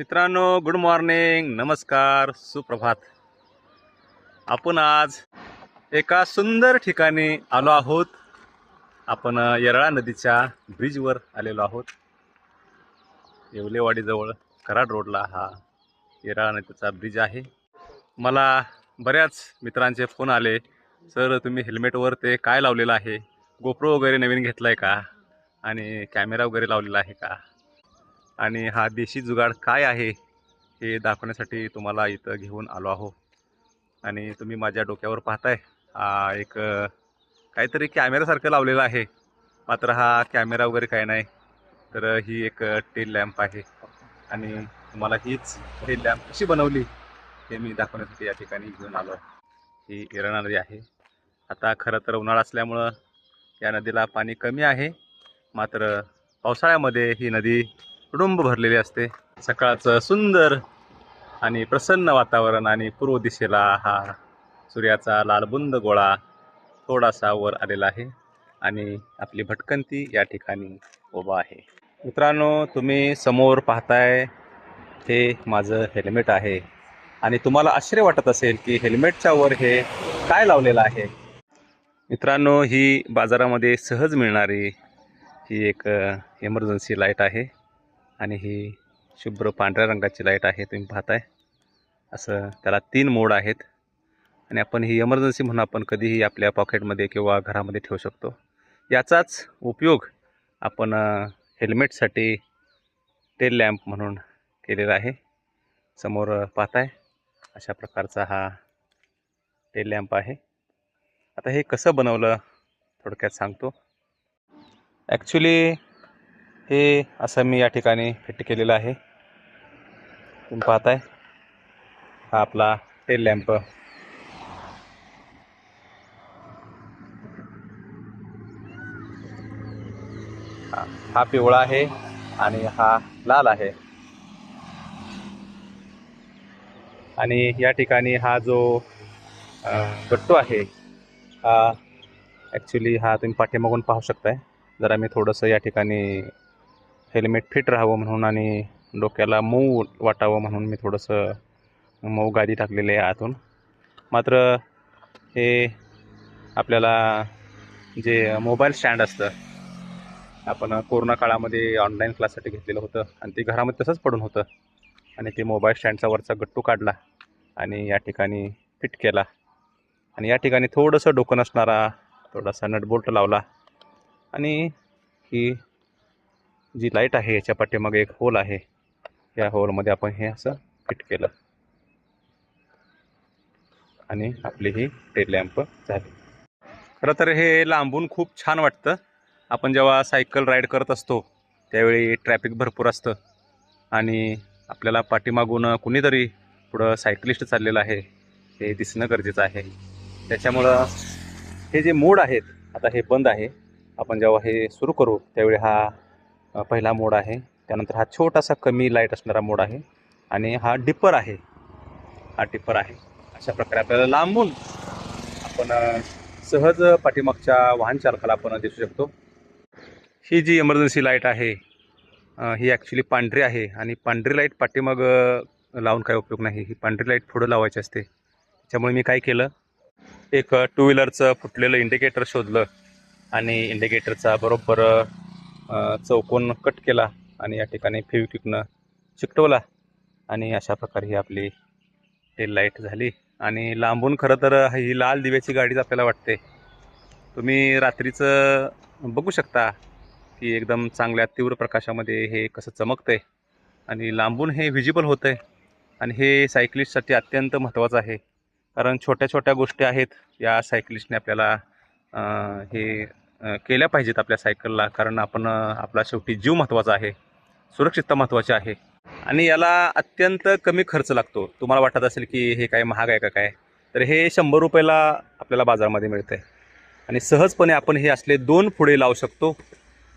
मित्रांनो good morning नमस्कार. सुप्रभात. आपण आज एका सुंदर ठिकाणी आलो आहोत. आपण येरळा नदीच्या ब्रिजवर आलेलो आहोत. येवलेवाडीजवळ कराड रोडला हा येरळा नदीचा ब्रिज आहे. मला बऱ्याच मित्रांचे फोन आले सर तुम्ही हेल्मेटवर ते काय लावलेलं आहे? गोप्रो वगैरे नवीन घेतला आहे का? आणि कॅमेरा वगैरे लावलेला आहे का? आणि हा देशी जुगाड काय आहे हे दाखवण्यासाठी तुम्हाला इथं घेऊन आलो आहो. आणि तुम्ही माझ्या डोक्यावर पाहताय. हा एक काहीतरी कॅमेरासारखं लावलेलं आहे. मात्र हा कॅमेरा वगैरे काय नाही. तर ही एक टेल लॅम्प आहे. आणि तुम्हाला हीच टेल लॅम्प कशी बनवली हे मी दाखवण्यासाठी या ठिकाणी घेऊन आलो ही इरणा नदी आहे. आता खरं तर उन्हाळा असल्यामुळं या नदीला पाणी कमी आहे. मात्र पावसाळ्यामध्ये ही नदी कुटुंब भरलेली असते. सकाळचं सुंदर आणि प्रसन्न वातावरण आणि पूर्व दिशेला हा सूर्याचा लालबुंद गोळा थोडासा वर आलेला आहे आणि आपली भटकंती या ठिकाणी उभा आहे. मित्रांनो तुम्ही समोर पाहताय हे माझं हेल्मेट आहे. आणि तुम्हाला आश्चर्य वाटत असेल की हेल्मेटच्या वर हे काय लावलेलं आहे. मित्रांनो ही बाजारामध्ये सहज मिळणारी ही एक एमर्जन्सी लाइट आहे. आणि ही शुभ्र पांढऱ्या रंगाची लाइट आहे तुम्ही पाहताय. असं त्याला तीन मोड आहेत. आणि आपण ही एमर्जन्सी म्हणून आपण कधीही आपल्या पॉकेटमध्ये किंवा घरामध्ये ठेवू शकतो. याचाच उपयोग आपण हेल्मेटसाठी टेल लॅम्प म्हणून केलेला आहे. समोर पाहताय. अशा प्रकारचा हा टेल लॅम्प आहे. आता हे कसं बनवलं थोडक्यात सांगतो. ॲक्च्युली हे असं मी या ठिकाणी फिट केलेलं आहे. तुम्ही पाहताय. हा आपला टेल लॅम्प हा पिवळा आहे आणि हा लाल आहे. आणि या ठिकाणी हा जो गट्टू आहे हा ॲक्च्युली हा तुम्ही पाठीमागून पाहू शकताय. जरा मी थोडंसं या ठिकाणी हेल्मेट फिट राहावं म्हणून आणि डोक्याला मऊ वाटावं म्हणून मी थोडंसं मऊ गादी टाकलेली आहे आतून. मात्र हे आपल्याला जे मोबाईल स्टँड असतं आपण कोरोना काळामध्ये ऑनलाईन क्लाससाठी घेतलेलं होतं आणि ते घरामध्ये तसंच पडून होतं आणि ते मोबाईल स्टँडचा वरचा गट्टू काढला आणि या ठिकाणी फिट केला. आणि या ठिकाणी थोडंसं डोकं नसणारा थोडासा नटबोल्ट लावला आणि ही जी लाइट आहे याच्या पाठीमागे एक होल आहे. या होलमध्ये आपण हे असं फिट केलं. आणि आपली ही टेल लॅम्प झाली. खरं तर हे लांबून खूप छान वाटतं. आपण जेव्हा सायकल राईड करत असतो त्यावेळी ट्रॅफिक भरपूर असतं. आणि आपल्याला पाठीमागून कुणीतरी पुढं सायकलिस्ट चाललेलं आहे हे दिसणं गरजेचं आहे. त्याच्यामुळं हे जे मोड आहेत आता हे बंद आहे. आपण जेव्हा हे सुरू करू त्यावेळी हा पहिला मोड आहे. त्यानंतर हा छोटासा कमी लाइट असणारा मोड आहे. आणि हा डिपर आहे. हा डिपर आहे. अशा प्रकारे आपल्याला लांबून आपण सहज पाठीमागच्या वाहन चालकाला आपण दिसू शकतो. ही जी इमर्जन्सी लाइट आहे ही ॲक्च्युली पांढरी आहे. आणि पांढरी लाइट पाठीमाग लावून काय उपयोग नाही. ही पांढरी लाइट पुढं लावायची असते. त्याच्यामुळे मी काय केलं? एक टू व्हीलरचं फुटलेलं इंडिकेटर शोधलं. आणि इंडिकेटरचा बरोबर चौकोन कट केला आणि या ठिकाणी फेविक्विकनं चिकटवला. आणि अशा प्रकारे ही आपली टेल लाइट झाली. आणि लांबून खरं तर ही लाल दिव्याची गाडीच आपल्याला वाटते. तुम्ही रात्रीचं बघू शकता की एकदम चांगल्या तीव्र प्रकाशामध्ये हे कसं चमकतंय. आणि लांबून हे व्हिजिबल होतं आहे आणि हे सायकलिस्टसाठी अत्यंत महत्त्वाचं आहे. कारण छोट्या छोट्या गोष्टी आहेत या सायकलिस्टने आपल्याला हे केल्या पाहिजेत आपल्या सायकलला कारण आपण आपला शेवटी जीव महत्त्वाचा आहे सुरक्षितता महत्त्वाची आहे. आणि याला अत्यंत कमी खर्च लागतो. तुम्हाला वाटत असेल की हे काय महाग आहे का काय? तर हे शंभर रुपयाला आपल्याला बाजारामध्ये मिळतं आहे आणि सहजपणे आपण हे असले दोन पुढे लावू शकतो.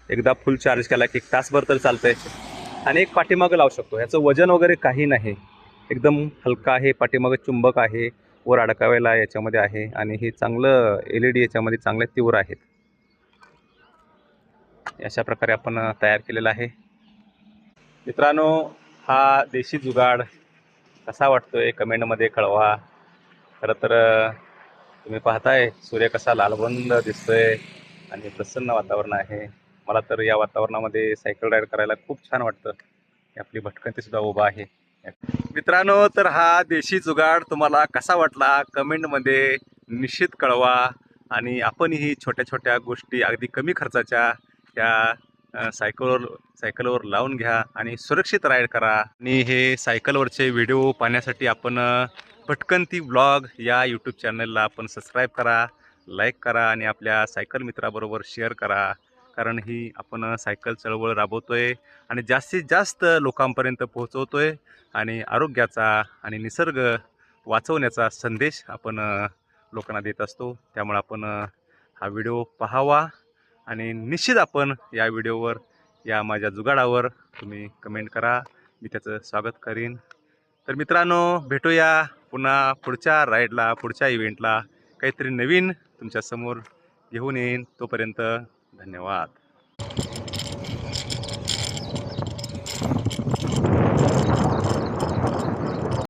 एकदा फुल चार्ज केला की एक तासभर तर चालतं आहे आणि एक पाठीमागं लावू शकतो. ह्याचं वजन वगैरे काही नाही. एकदम हलका आहे पाठीमागं चुंबक आहे वर अडकावायला याच्यामध्ये आहे. आणि हे चांगलं एल ई डी याच्यामध्ये चांगले तीव्र आहेत. अशा प्रकारे आपण तयार केलेला आहे. मित्रांनो हा देशी जुगाड कसा वाटतोय? कमेंटमध्ये कळवा. खरं तर तुम्ही पाहताय सूर्य कसा लालबंद दिसतोय आणि प्रसन्न वातावरण आहे. मला तर या वातावरणामध्ये सायकल राईड करायला खूप छान वाटतं. आपली भटकंतीसुद्धा उभा आहे. मित्रांनो तर हा देशी जुगाड तुम्हाला कसा वाटला? कमेंटमध्ये निश्चित कळवा. आणि आपणही छोट्या छोट्या गोष्टी अगदी कमी खर्चाच्या त्या सायकलवर सायकलवर लावून घ्या आणि सुरक्षित राईड करा. आणि हे सायकलवरचे व्हिडिओ पाहण्यासाठी आपण पटकन ती ब्लॉग या यूट्यूब चॅनलला आपण सबस्क्राईब करा लाईक करा आणि आपल्या सायकल मित्राबरोबर शेअर करा. कारण ही आपण सायकल चळवळ राबवतोय आणि जास्तीत जास्त लोकांपर्यंत पोहोचवतोय आणि आरोग्याचा आणि निसर्ग वाचवण्याचा संदेश आपण लोकांना देत असतो. त्यामुळे आपण हा व्हिडिओ पाहावा. आणि निश्चित आपण या व्हिडिओवर या माझ्या जुगाडावर तुम्ही कमेंट करा. मी त्याचं स्वागत करीन. तर मित्रांनो भेटूया पुन्हा पुढच्या राईडला पुढच्या इव्हेंटला काहीतरी नवीन तुमच्यासमोर घेऊन येईन. तोपर्यंत धन्यवाद.